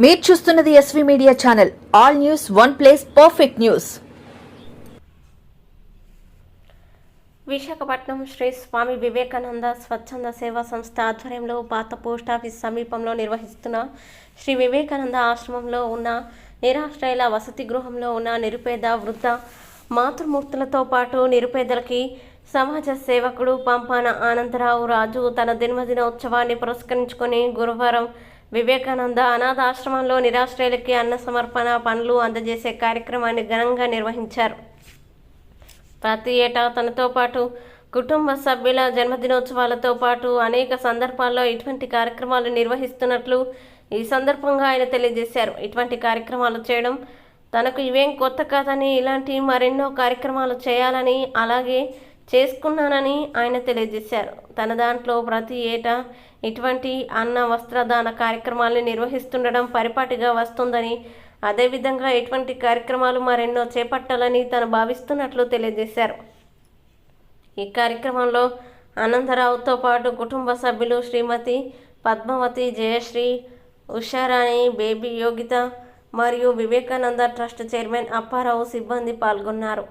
మీరు చూస్తున్నది SV media channel all news one place perfect news Visakhapatnam Shri Swami Vivekananda స్వచ్ఛంద సేవా సంస్థ ఆధ్వర్యంలో పాత పోస్టాఫీస్ సమీపంలో నిర్వహిస్తున్న శ్రీ వివేకానంద ఆశ్రమంలో ఉన్న నిరాశ్రయుల వసతి గృహంలో ఉన్న నిరుపేద వృద్ధ మాతృమూర్తులతో పాటు నిరుపేదలకి సమాజ సేవకుడు పంపాన ఆనందరావు రాజు తన జన్మదినోత్సవాన్ని పురస్కరించుకొని గురువారం వివేకానంద అనాథాశ్రమంలో నిరాశ్రయులకి అన్న సమర్పణ పనులు అందజేసే కార్యక్రమాన్ని ఘనంగా నిర్వహించారు. ప్రతి ఏటా తనతో పాటు కుటుంబ సభ్యుల జన్మదినోత్సవాలతో పాటు అనేక సందర్భాల్లో ఇటువంటి కార్యక్రమాలు నిర్వహిస్తున్నట్లు ఈ సందర్భంగా ఆయన తెలియజేశారు. ఇటువంటి కార్యక్రమాలు చేయడం తనకు ఇవేం కొత్త కాదని ఇలాంటి మరెన్నో కార్యక్రమాలు చేయాలని అలాగే చేసుకున్నానని ఆయన తెలియజేశారు. తన దాంట్లో ప్రతి ఏటా ఇటువంటి అన్న వస్త్రదాన కార్యక్రమాలను నిర్వహిస్తుండడం పరిపాటిగా వస్తుందని అదేవిధంగా ఎటువంటి కార్యక్రమాలు మరెన్నో చేపట్టాలని తను భావిస్తున్నట్లు తెలియజేశారు. ఈ కార్యక్రమంలో ఆనందరావుతో పాటు కుటుంబ సభ్యులు శ్రీమతి పద్మావతి జయశ్రీ ఉషారాణి బేబీ యోగిత మరియు వివేకానంద ట్రస్ట్ చైర్మన్ అప్పారావు సిబ్బంది పాల్గొన్నారు.